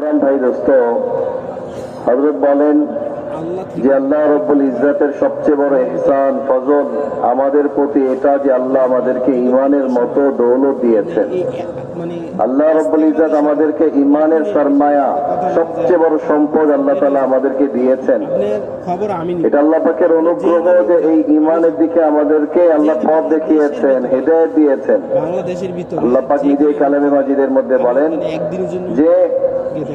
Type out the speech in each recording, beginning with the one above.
ভাই দোস্ত হজরত বলেন যে আল্লাহ রব্বুল ইজ্জাতের সবচেয়ে বড় ইহসান ফজল আমাদের প্রতি এটা যে আল্লাহ আমাদেরকে ইমানের মতো দৌলত দিয়েছেন। আল্লাহ রব্বুল ইজ্জাত আমাদেরকে ইমানের সরমায়া সবচেয়ে বড় সম্পদ আল্লাহ তালা আমাদেরকে দিয়েছেন। এটা আল্লাহ পাকের অনুগ্রহ যে এই ইমানের দিকে আমাদেরকে আল্লাহ পথ দেখিয়েছেন হেদায়ত দিয়েছেন। আল্লাহ পাক নিজেই কালামে মাজিদের মধ্যে বলেন যে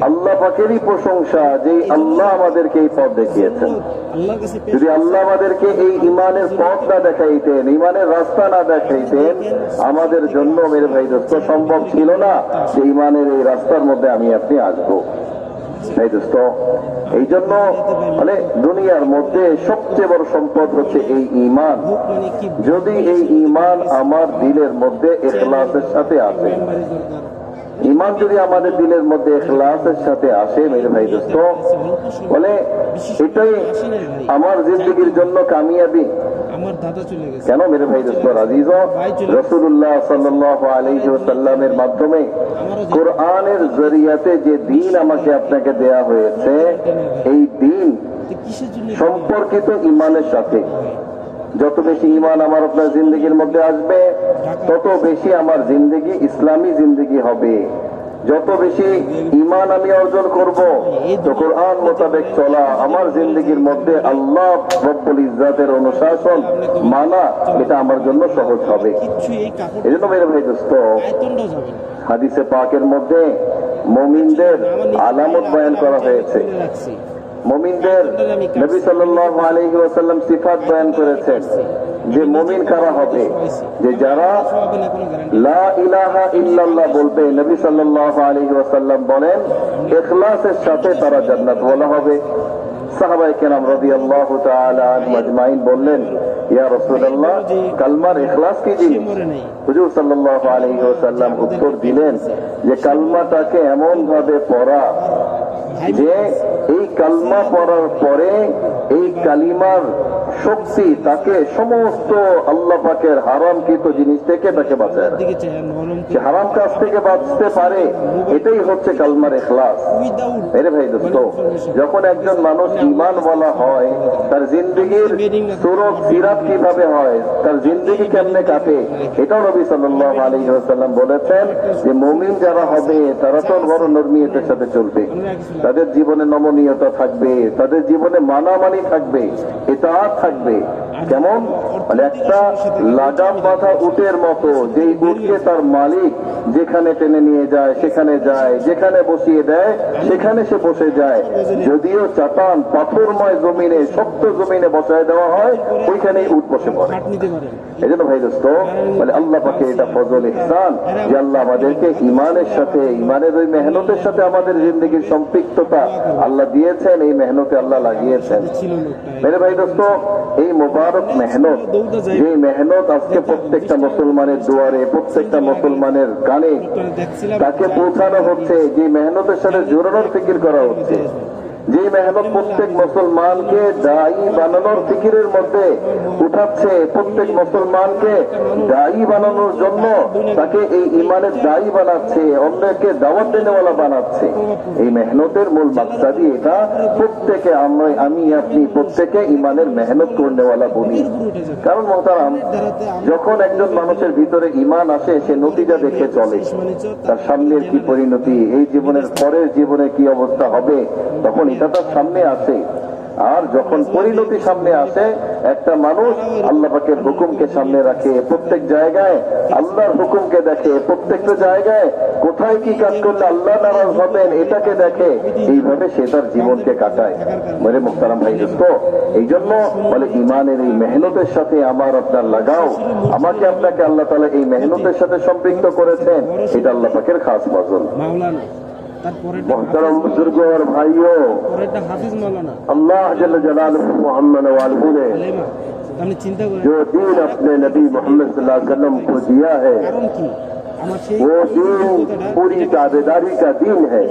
আল্লাহ পাকেরই প্রশংসা যে আল্লাহ আমাদেরকে এই পথ দেখিয়েছেন। যদি আল্লাহ আমাদেরকে এই ইমানের পথ না দেখাইতেন ইমানের রাস্তা না দেখাইতেন আমাদের জন্য মেরে ভাই দোস্ত সম্ভব ছিল না যে ইমানের এই রাস্তার মধ্যে আমি আপনি আসব। ভাই দোস্ত এই জন্য মানে দুনিয়ার মধ্যে সবচেয়ে বড় সম্পদ হচ্ছে এই ইমান। মানে যদি এই ইমান আমার দিলের মধ্যে এখলাসের সাথে আসে ইমান যদি আমাদের দিলের মধ্যে এখলাসের সাথে আসে মেরে ভাই দোস্ত বলে এটাই আমার জিন্দগির জন্য কামিয়াবি। কেন মেরে ভাই দোস্ত রাজিজ রসুল্লাহ সাল্লামের মাধ্যমে কোরআনের জরিয়াতে যে দিন আমাকে আপনাকে দেয়া হয়েছে এই দিন সম্পর্কিত ইমানের সাথে। যত বেশি ইমান আমার আপনার জিন্দগির মধ্যে আসবে, তত বেশি আমার জিন্দগি, ইসলামী জিন্দগি হবে। যত বেশি ইমান আমি অর্জন করব, তো কোরআন মোতাবেক চলা আমার জিন্দগির মধ্যে আল্লাহ রব্বুল ইজ্জাতের অনুশাসন মানা, এটা আমার জন্য সহজ হবে। এই জন্য মেরে ভাই দোস্ত, হাদিসে পাকের মধ্যে মমিনদের আলামত বয়ান করা হয়েছে। মমিনদের নবী সাল্লাল্লাহু আলাইহি ওয়াসাল্লাম সিফাত বয়ান করেছেন যে মমিন কারা হবে? যে যারা লা ইলাহা ইল্লাল্লাহ বলবে, নবী সাল্লাল্লাহু আলাইহি ওয়াসাল্লাম বলেন, ইখলাসের সাথে তারা জান্নাত বলা হবে। সাহাবায়ে কেরাম রাদিয়াল্লাহু তাআলা আজমাইন বললেন, ইয়া রাসূলুল্লাহ, কালমার ইখলাস কি জিনিস হুজুর সাল্লাল্লাহু আলাইহি ওয়াসাল্লাম উত্তর দিলেন যে কালমাটাকে এমন ভাবে পড়া যে এই কালমা পড়ার পরে এই কালিমার শক্তি তাকে সমস্ত আল্লাহ পাকের হারামকৃত জিনিস থেকে তাকে বাঁচায় সে হারাম কাজ থেকে বাঁচতে পারে এটাই হচ্ছে কালমার এখলাস। এরে ভাই দোস্ত যখন একজন মানুষ ইমান বলা হয় তার জিন্দগির সুরত সিরাত কীভাবে হয় তার জিন্দগি কেমনে কাটে এটাও নবী সাল্লাল্লাহু আলাইহি ওয়াসাল্লাম বলেছেন যে মুমিন যারা হবে তারা তো বড় নরমিয়তের সাথে চলবে। তাদের জীবনে নমনীয়তা থাকবে তাদের জীবনে মানামানি থাকবে এটা থাকবে। কেমন মানে একটা লাগাম বাঁধা উটের মতো যেই উটকে তার মালিক যেখানে টেনে নিয়ে যায় সেখানে যায় যেখানে বসিয়ে দেয় সেখানে সে বসে যায়। যদিও চাতান পাথরময় জমিনে শক্ত জমিনে বসায় দেওয়া হয় ওইখানেই উট বসে পড়ে। এই জন্য ভাই দোস্ত বলে আল্লাহ পাকে এটা ফজল ইহসান যে আল্লাহ আমাদেরকে ইমানের সাথে ইমানের ওই মেহনতের সাথে আমাদের জিন্দগির সম্পৃক্ততা আল্লাহ দিয়েছেন এই মেহনতে আল্লাহ লাগিয়েছেন। মেরে ভাই দোস্ত এই মোবারক মেহনত এই মেহনত আজকে প্রত্যেকটা মুসলমানের দুয়ারে, প্রত্যেকটা মুসলমানের গানে তাকে পৌঁছানো হচ্ছে যে মেহনতের সাথে জোরানোর ফিকির করা হচ্ছে। যে মেহনত প্রত্যেক মুসলমানকে দায়ী বানানোর ফিকিরের মধ্যে উঠাচ্ছে প্রত্যেক মুসলমানকে দায়ী বানানোর জন্য তাকে এই ইমানের দায়ী বানাচ্ছে, অন্যকে দাওয়াত দেনেওয়ালা বানাচ্ছে। এই মেহনতের মূল মাকসাদি এটা। প্রত্যেকে আমরা আমি, আপনি প্রত্যেকে ইমানের মেহনত করনেওয়ালা বলি। কারণ মহতারাম, যখন একজন মানুষের ভিতরে ইমান আসে, সে নতিজা দেখে চলে। তার সামনের কি পরিণতি? এই জীবনের পরের জীবনে কি অবস্থা হবে? তখন তার সামনে আসে আর যখন পরিণতি সামনে আসে, একটা মানুষ আল্লাহ হুকুমকে সামনে রাখে প্রত্যেক জায়গায়। আল্লাহর হুকুমকে দেখে প্রত্যেকটা জায়গায়। কোথায় কি কাজ করলে আল্লাহ নারাজ হবেন, এটাকে দেখে। এইভাবে সে তার জীবনকে কাটায়। বলে মুক্তারাম ভাই দোস্ত এই জন্য বলে, ইমানের এই মেহনতের সাথে আমার আপনার লাগাও। আমাকে আপনাকে আল্লাহ তালা এই মেহনতের সাথে সম্পৃক্ত করেছেন, এটা আল্লাহ পাকের খাস ফজল। محترم بزرگوں اور بھائیوں اللہ جل جلال محمد والہ نے جو دین اپنے نبی محمد صلی اللہ علیہ وسلم کو دیا ہے وہ دین پوری تابے داری کا دین ہے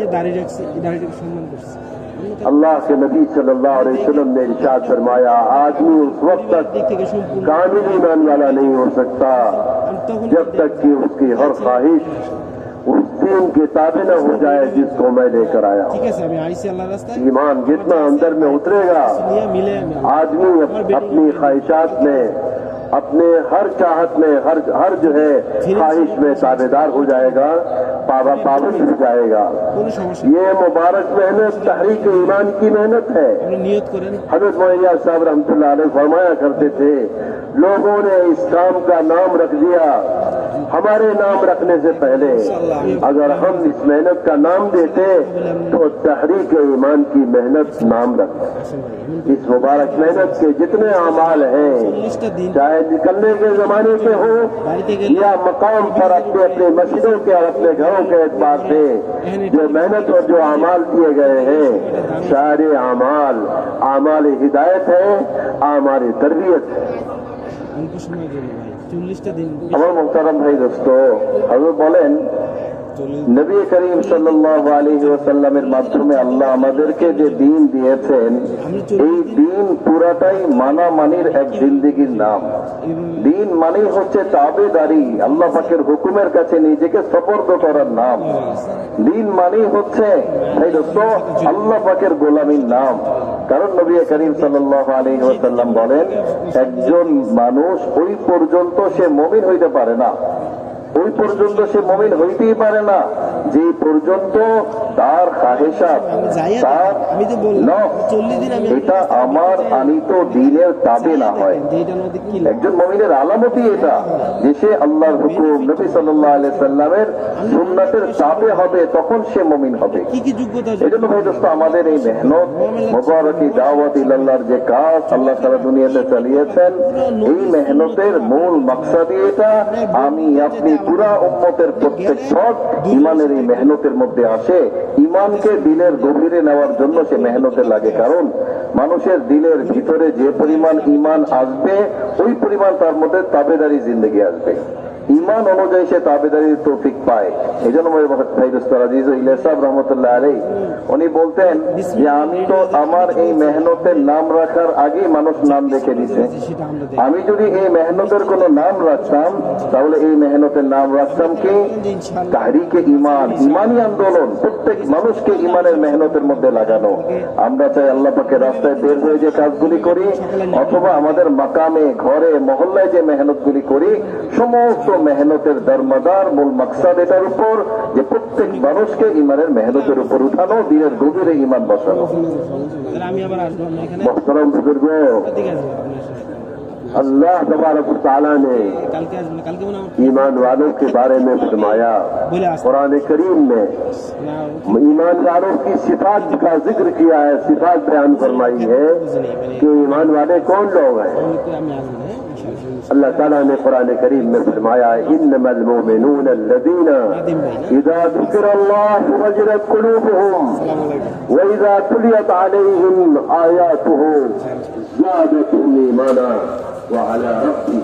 اللہ کے نبی صلی اللہ علیہ وسلم نے ارشاد فرمایا آدمی اس وقت تک کامل ایمان والا نہیں ہو سکتا جب تک کہ اس کی ہر خواہش یتیم کی تابع نہ ہو جائے جس کو میں لے کر آیا ایمان جتنا اندر میں اترے گا آدمی اپنی خواہشات میں اپنے ہر چاہت میں ہر ہر جو ہے خواہش میں تابے دار ہو جائے گا پابا پابند ہو جائے گا۔ یہ مبارک محنت تحریک ایمان کی محنت ہے۔ حضرت معیہ صاحب رحمتہ اللہ علیہ فرمایا کرتے تھے لوگوں نے اس کام کا نام رکھ دیا۔ ہمارے نام رکھنے سے پہلے اگر ہم اس محنت کا نام دیتے تو تحریک ایمان کی محنت نام رکھتے۔ اس مبارک محنت کے جتنے اعمال ہیں، چاہے نکلنے کے زمانے کے ہوں یا مقام پر اپنے اپنے مسجدوں کے اور اپنے گھروں کے اعتبار سے، جو محنت اور جو اعمال کیے گئے ہیں، سارے اعمال اعمال ہدایت ہیں، اعمال تربیت ہے চল্লিশটা দিন। আমার মুক্তারাম ভাই দোস্ত আপনি বলেন নবী করিম ওয়াসাল্লামের মাধ্যমে আল্লাহ আমাদেরকে যে দিন দিয়েছেন, এই দিন পুরাটাই মানামানির এক জিন্দিগির নাম। দিন মানেই হচ্ছে তাবেদারি, আল্লাহ পাকের হুকুমের কাছে নিজেকে সপর্দ করার নাম। দিন মানেই হচ্ছে আল্লাহ পাকের গোলামীর নাম। কারণ নবী করিম সাল্লাল্লাহু আলাইহি ওয়াসাল্লাম বলেন, একজন মানুষ ওই পর্যন্ত সে মমিন হইতে পারে না। ওই পর্যন্ত সে মমিন হইতেই পারে না। যে পর্যন্ত তার খাহেসাত তার এটা আমার আনিত দিনের তাবে না হয়। যে এটা নদী কি লাভ? একজন মমিনের আলামতই এটা যে সে আল্লাহর হুকুম নবী আলাইহি সাল্লামের সুন্নাতের তাবে হবে তখন সে মমিন হবে। এই জন্য ভাই দোস্ত আমাদের এই মেহনত মোবারকি দাওয়াত ইল্লাল্লাহর যে কাজ আল্লাহ সারা দুনিয়াতে চালিয়েছেন এই মেহনতের মূল মাকসাদই এটা। আমি আপনি পুরা উম্মতের প্রত্যেক পথ ইমানের এই মেহনতের মধ্যে আসে ইমানকে দিলের গভীরে নেওয়ার জন্য সে মেহনতে লাগে। কারণ মানুষের দিলের ভিতরে যে পরিমাণ ইমান আসবে, ওই পরিমাণ তার মধ্যে তাবেদারি জিন্দগি আসবে। ইমান অনুযায়ী সে তাবেদারির তৌফিক পায়। এই জন্য ইলেসাব রহমতুল্লাহ আলী উনি বলতেন যে আমি তো আমার এই মেহনতের নাম রাখার আগেই মানুষ নাম দেখে দিছে। আমি যদি এই মেহনতের কোনো নাম রাখতাম তাহলে এই মেহনতের নাম রাখতাম কি? তাহরিকে ইমান ইমানি আন্দোলন প্রত্যেক মানুষকে ইমানের মেহনতের মধ্যে লাগানো। আমরা চাই আল্লাহ পাকে রাস্তায় বের হয়ে যে কাজগুলি করি অথবা আমাদের মাকামে ঘরে মহল্লায় যে মেহনতগুলি করি সমস্ত মেহনতের দরমাদার মূল মাকসাদ এটার উপর যে প্রত্যেক মানুষকে ইমানের মেহনতের উপর উঠানো দিনের গভীরে ইমান বসানো। মোহতারাম বুজুর্গ اللہ تبارک تعالیٰ نے ایمان والوں کے بارے میں فرمایا۔ قرآن کریم میں ایمان والوں کی صفات کا ذکر کیا ہے صفات بیان فرمائی ہے کہ ایمان والے کون لوگ ہیں؟ اللہ تعالیٰ نے قرآن کریم میں فرمایا ان المؤمنون الذين اذا ذكر الله وجلت قلوبهم واذا تليت عليهم تم زادتهم ایمانا۔ وعلى رأسه